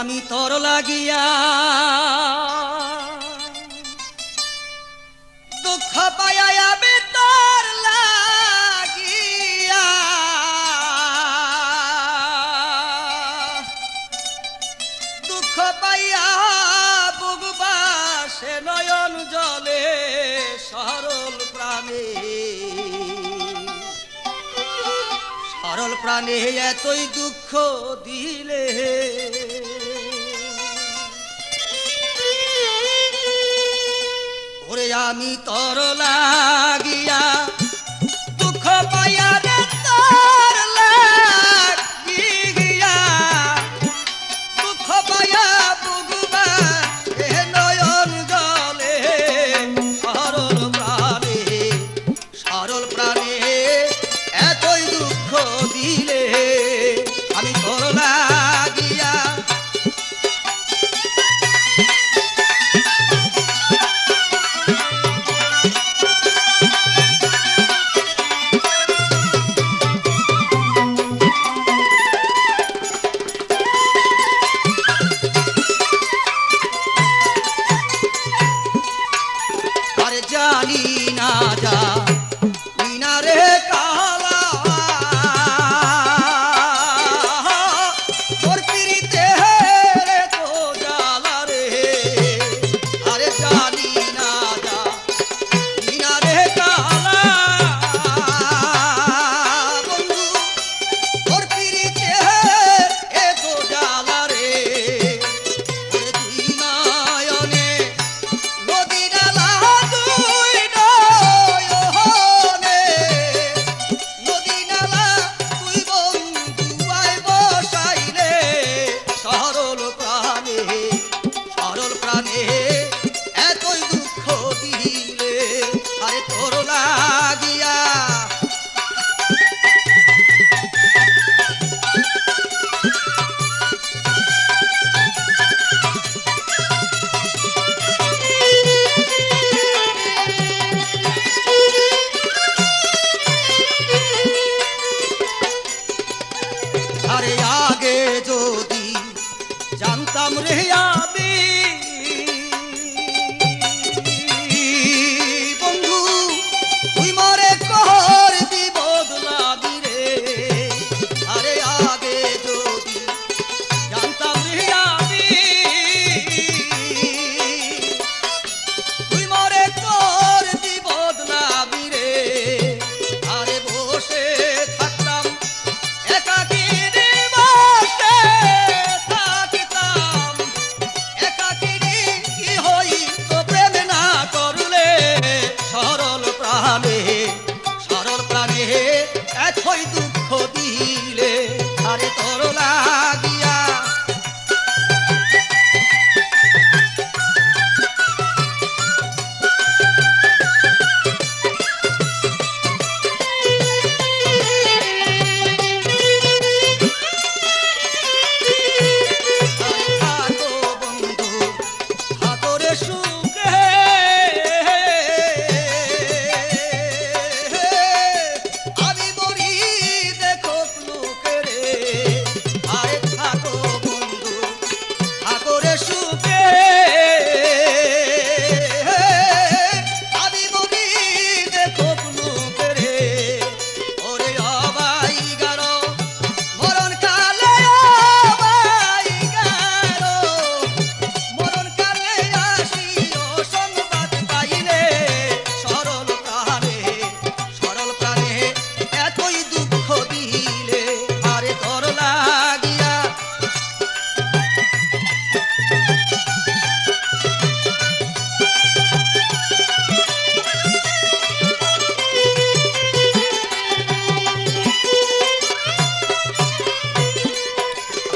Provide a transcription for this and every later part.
আমি তোর লাগিয়া দুঃখ পাইয়া আমি তোর লাগিয়া। দুঃখ পাইয়া বুগবাসে নয়ন জলে সরল প্রাণে। সরল প্রাণে এতই দুঃখ দিলে। আমি তর লাগিয়া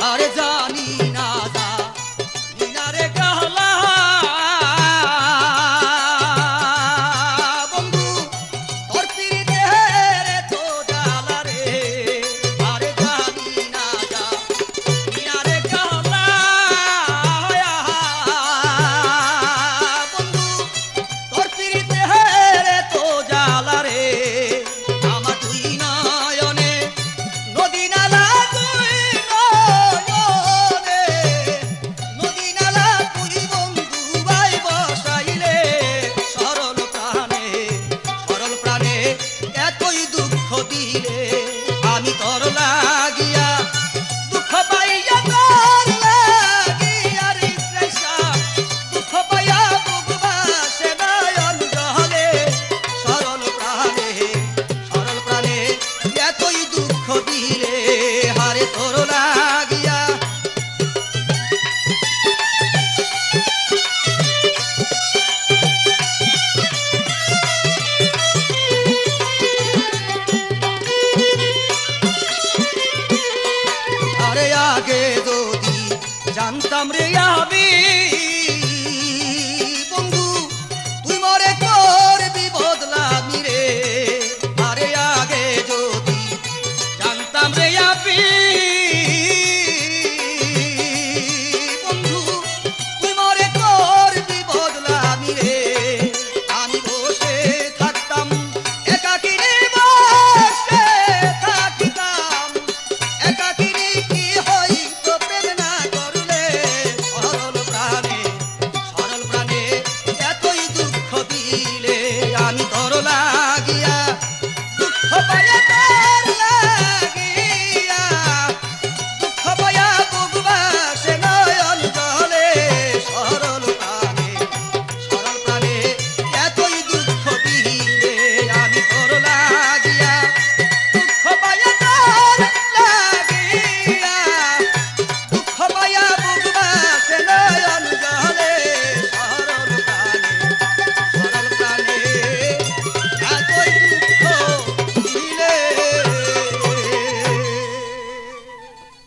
আর যা